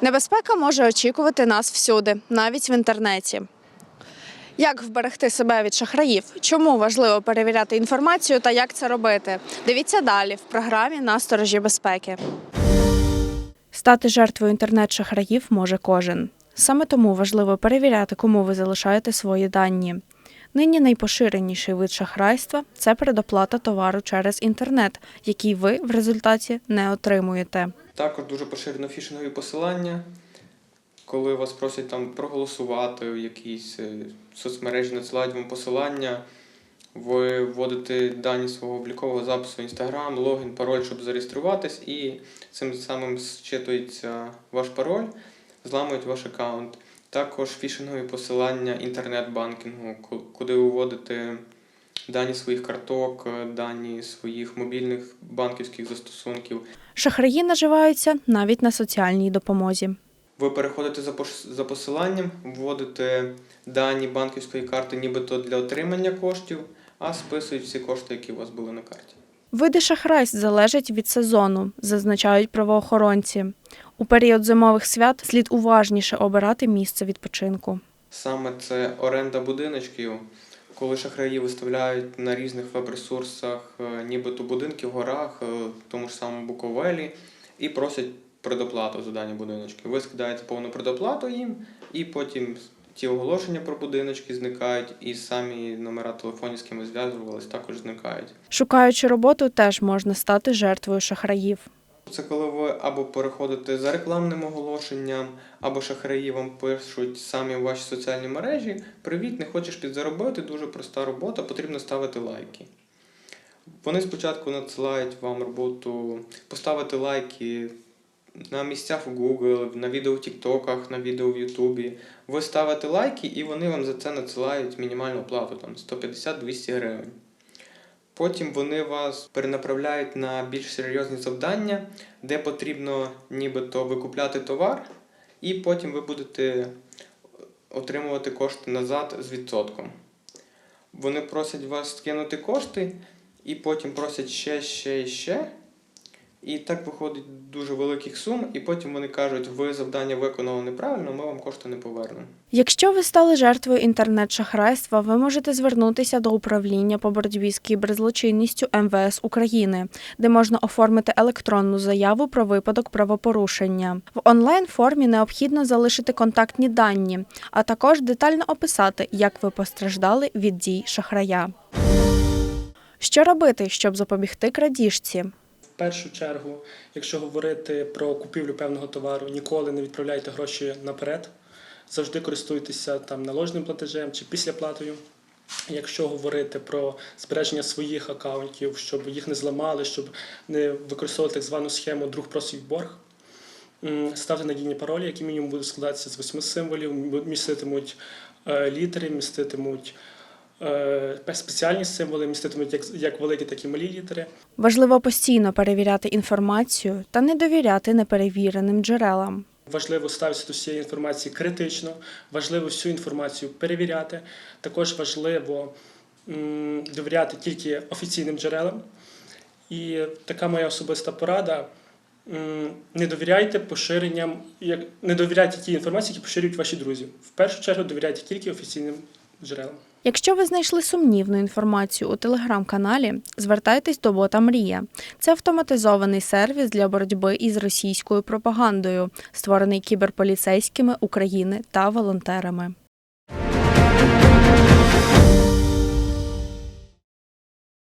Небезпека може очікувати нас всюди, навіть в інтернеті. Як вберегти себе від шахраїв? Чому важливо перевіряти інформацію та як це робити? Дивіться далі в програмі Насторожі безпеки. Стати жертвою інтернет-шахраїв може кожен. Саме тому важливо перевіряти, кому ви залишаєте свої дані. Нині найпоширеніший вид шахрайства це предоплата товару через інтернет, який ви в результаті не отримуєте. Також дуже поширено фішингові посилання, коли вас просять там проголосувати в якійсь е, соцмережі, надсилають вам посилання, ви вводите дані свого облікового запису Instagram, логін, пароль, щоб зареєструватись, і цим самим зчитується ваш пароль, зламують ваш аккаунт. Також фішингові посилання інтернет-банкінгу, куди ви вводите дані своїх карток, е, дані своїх мобільних банківських застосунків. Шахраї наживаються навіть на соціальній допомозі. Ви переходите за, посиланням, вводите дані банківської карти, нібито для отримання коштів, а списують всі кошти, які у вас були на карті. Види шахрайств залежать від сезону, зазначають правоохоронці. У період зимових свят слід уважніше обирати місце відпочинку. Саме це оренда будиночків, коли шахраї виставляють на різних веб-ресурсах, е, нібито будинки в горах, е, тому ж самому Буковелі, і просять предоплату за дані будиночки. Ви скидаєте повну предоплату їм, і потім ті оголошення про будиночки зникають, і самі номера телефонів, з ким зв'язувались, також зникають. Шукаючи роботу, теж можна стати жертвою шахраїв. Це коли ви або переходите за рекламним оголошенням, або шахраї вам пишуть самі в ваші соціальні мережі. Привіт, не хочеш підзаробити, дуже проста робота, потрібно ставити лайки. Вони спочатку надсилають вам роботу поставити лайки на місцях в Google, на відео в Тіктоках, на відео в Ютубі. Ви ставите лайки, і вони вам за це надсилають мінімальну оплату там 150-200 гривень. Потім вони вас перенаправляють на більш серйозні завдання, де потрібно нібито викупляти товар, і потім ви будете отримувати кошти назад з відсотком. Вони просять вас скинути кошти, і потім просять ще, ще і ще. І так виходить дуже великих сум, і потім вони кажуть, ви завдання виконали неправильно, ми вам кошти не повернемо. Якщо ви стали жертвою інтернет-шахрайства, ви можете звернутися до управління по боротьбі з кіберзлочинністю МВС України, де можна оформити електронну заяву про випадок правопорушення. В онлайн-формі необхідно залишити контактні дані, а також детально описати, як ви постраждали від дій шахрая. Що робити, щоб запобігти крадіжці? Першу чергу, якщо говорити про купівлю певного товару, ніколи не відправляйте гроші наперед. Завжди користуйтеся там наложним платежем чи післяплатою. Якщо говорити про збереження своїх акаунтів, щоб їх не зламали, щоб не використовувати так звану схему друг просить борг. Ставте надійні паролі, які мінімум будуть складатися з восьми символів, міститимуть е, літери, міститимуть спеціальні символи, міститимуть як, як великі, так і малі літери. Важливо постійно перевіряти інформацію та не довіряти неперевіреним джерелам. Важливо ставитися до всієї інформації критично, важливо всю інформацію перевіряти. Також важливо довіряти тільки офіційним джерелам. І така моя особиста порада. Не довіряйте поширенням, як не довіряйте тій інформації, які поширюють ваші друзі. В першу чергу довіряйте тільки офіційним джерелам. Якщо ви знайшли сумнівну інформацію у телеграм-каналі, звертайтесь до бота Мрія. Це автоматизований сервіс для боротьби із російською пропагандою, створений кіберполіцейськими України та волонтерами.